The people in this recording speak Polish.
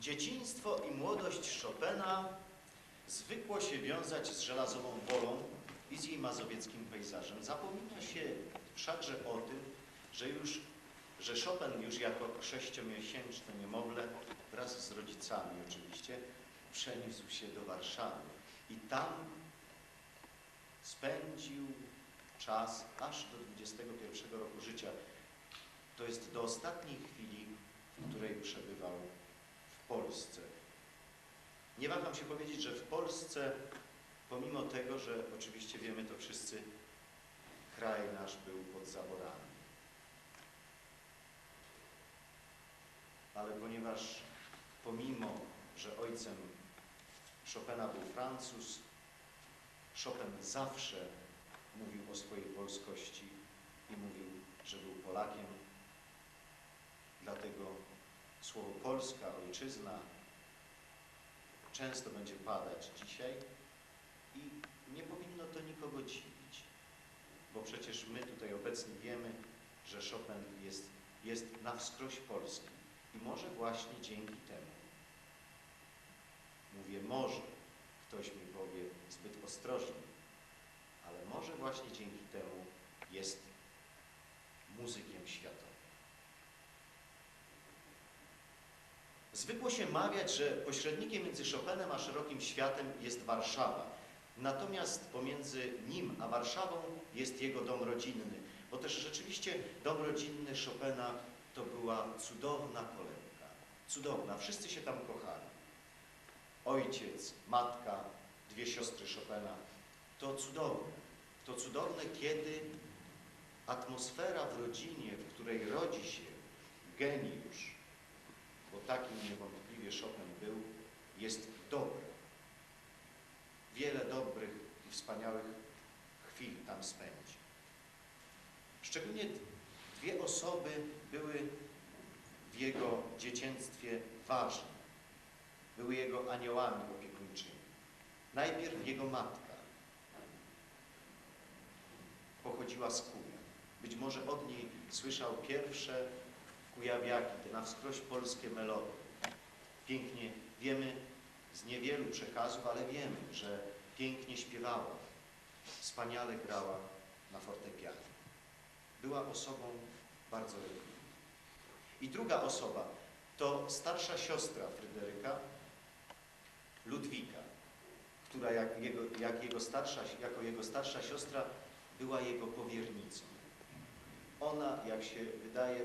Dzieciństwo i młodość Chopina zwykło się wiązać z żelazową wolą i z jej mazowieckim pejzażem. Zapomina się wszakże o tym, że już że Chopin już jako sześciomiesięczne niemowlę wraz z rodzicami oczywiście przeniósł się do Warszawy i tam spędził czas aż do 21 roku życia. To jest do ostatniej chwili, w której przebywał Polsce. Nie waham się powiedzieć, że w Polsce, pomimo tego, że oczywiście wiemy to wszyscy, kraj nasz był pod zaborami. Ale ponieważ pomimo, że ojcem Chopina był Francuz, Chopin zawsze mówił o swojej polskości i mówił, że był Polakiem. Słowo Polska, ojczyzna. Często będzie padać dzisiaj i nie powinno to nikogo dziwić, bo przecież my tutaj obecni wiemy, że Chopin jest, jest na wskroś polski i może właśnie dzięki temu, mówię może, ktoś mi powie zbyt ostrożnie, ale może właśnie dzięki temu jest muzykiem światowym. Zwykło się mawiać, że pośrednikiem między Chopinem a szerokim światem jest Warszawa. Natomiast pomiędzy nim a Warszawą jest jego dom rodzinny, bo też rzeczywiście dom rodzinny Chopina to była cudowna kolebka. Cudowna, wszyscy się tam kochali. Ojciec, matka, dwie siostry Chopina. To cudowne. To cudowne, kiedy atmosfera w rodzinie, w której rodzi się geniusz, bo takim niewątpliwie Chopin był, jest dobra. Wiele dobrych i wspaniałych chwil tam spędzi. Szczególnie dwie osoby były w jego dzieciństwie ważne. Były jego aniołami opiekuńczymi. Najpierw jego matka pochodziła z Kujaw. Być może od niej słyszał pierwsze kujawiaki, te na wskroś polskie melodie. Pięknie wiemy z niewielu przekazów, ale wiemy, że pięknie śpiewała, wspaniale grała na fortepianie. Była osobą bardzo religijną. I druga osoba to starsza siostra Fryderyka, Ludwika, która jak jego, jak jego starsza, jako jego starsza siostra była jego powiernicą. Ona, jak się wydaje,